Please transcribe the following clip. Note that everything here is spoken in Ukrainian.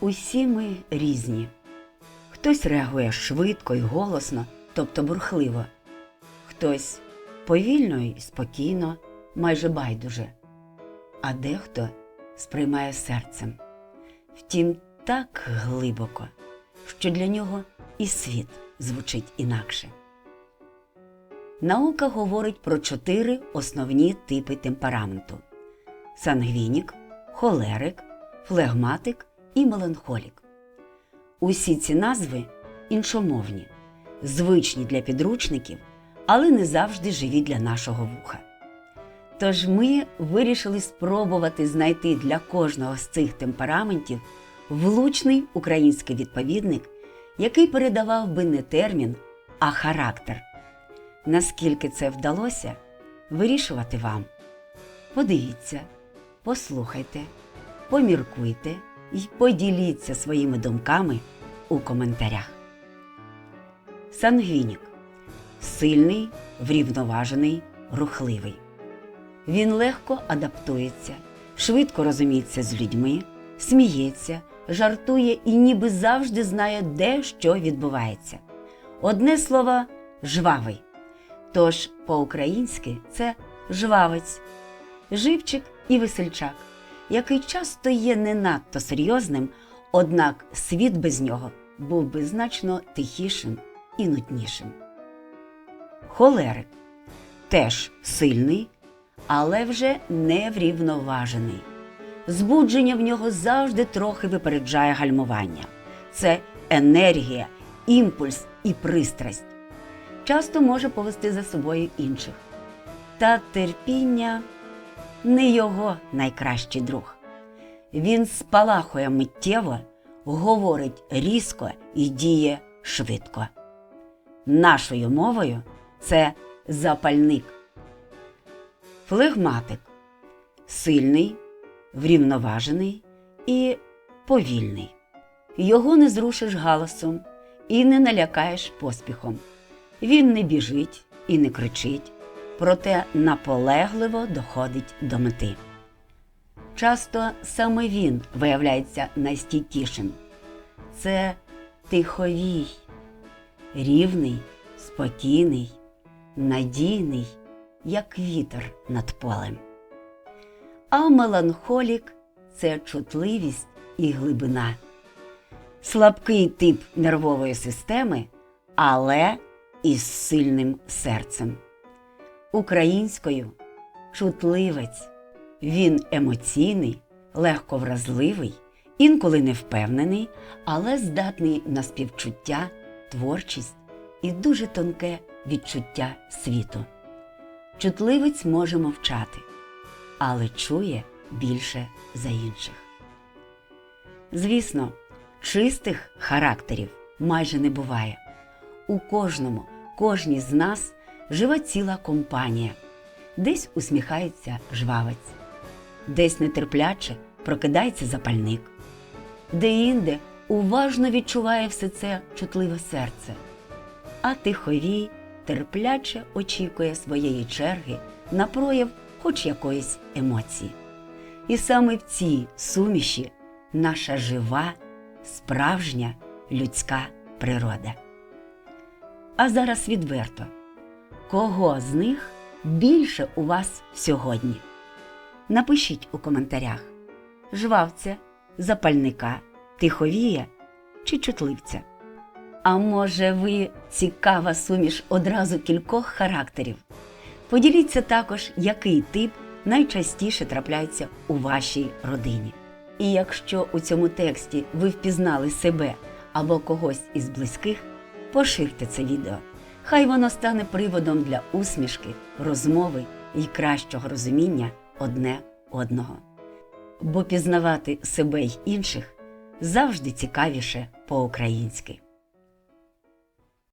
Усі ми різні. Хтось реагує швидко і голосно, тобто бурхливо, хтось повільно і спокійно, майже байдуже, а дехто сприймає серцем. Втім, так глибоко, що для нього і світ звучить інакше. Наука говорить про чотири основні типи темпераменту: сангвінік, холерик, флегматик і меланхолік. Усі ці назви іншомовні, звичні для підручників, але не завжди живі для нашого вуха. Тож ми вирішили спробувати знайти для кожного з цих темпераментів влучний український відповідник, який передавав би не термін, а характер. Наскільки це вдалося, вирішувати вам. Подивіться, послухайте, поміркуйте і поділіться своїми думками у коментарях. Сангвінік сильний, врівноважений, рухливий. Він легко адаптується, швидко розуміється з людьми, сміється, жартує і ніби завжди знає, де що відбувається. Одне слово жвавий. Тож по-українськи це жвавець, живчик і весельчак, який часто є не надто серйозним, однак світ без нього був би значно тихішим і нуднішим. Холерик теж сильний, але вже не врівноважений. Збудження в нього завжди трохи випереджає гальмування. Це енергія, імпульс і пристрасть. Часто може повести за собою інших. Та терпіння не його найкращий друг. Він спалахує миттєво, говорить різко і діє швидко. Нашою мовою це запальник. Флегматик сильний, врівноважений і повільний. Його не зрушиш галасом і не налякаєш поспіхом. Він не біжить і не кричить, проте наполегливо доходить до мети. Часто саме він виявляється найстійкішим. Це тиховій, рівний, спокійний, надійний, як вітер над полем. А меланхолік це чутливість і глибина, слабкий тип нервової системи, але із сильним серцем. Українською чутливець. Він емоційний, легко вразливий, інколи невпевнений, але здатний на співчуття, творчість і дуже тонке відчуття світу. Чутливець може мовчати, але чує більше за інших. Звісно, чистих характерів майже не буває. У кожному, кожній з нас живе ціла компанія. Десь усміхається жвавець, десь нетерпляче прокидається запальник, де-інде уважно відчуває все це чутливе серце, а тиховій терпляче очікує своєї черги на прояв хоч якоїсь емоції. І саме в цій суміші наша жива, справжня людська природа. А зараз відверто, кого з них більше у вас сьогодні? Напишіть у коментарях жвавця, запальника, тиховія чи чутливця. А може, ви цікава суміш одразу кількох характерів? Поділіться також, який тип найчастіше трапляється у вашій родині. І якщо у цьому тексті ви впізнали себе або когось із близьких, поширте це відео. Хай воно стане приводом для усмішки, розмови і кращого розуміння одне одного. Бо пізнавати себе й інших завжди цікавіше по-українськи.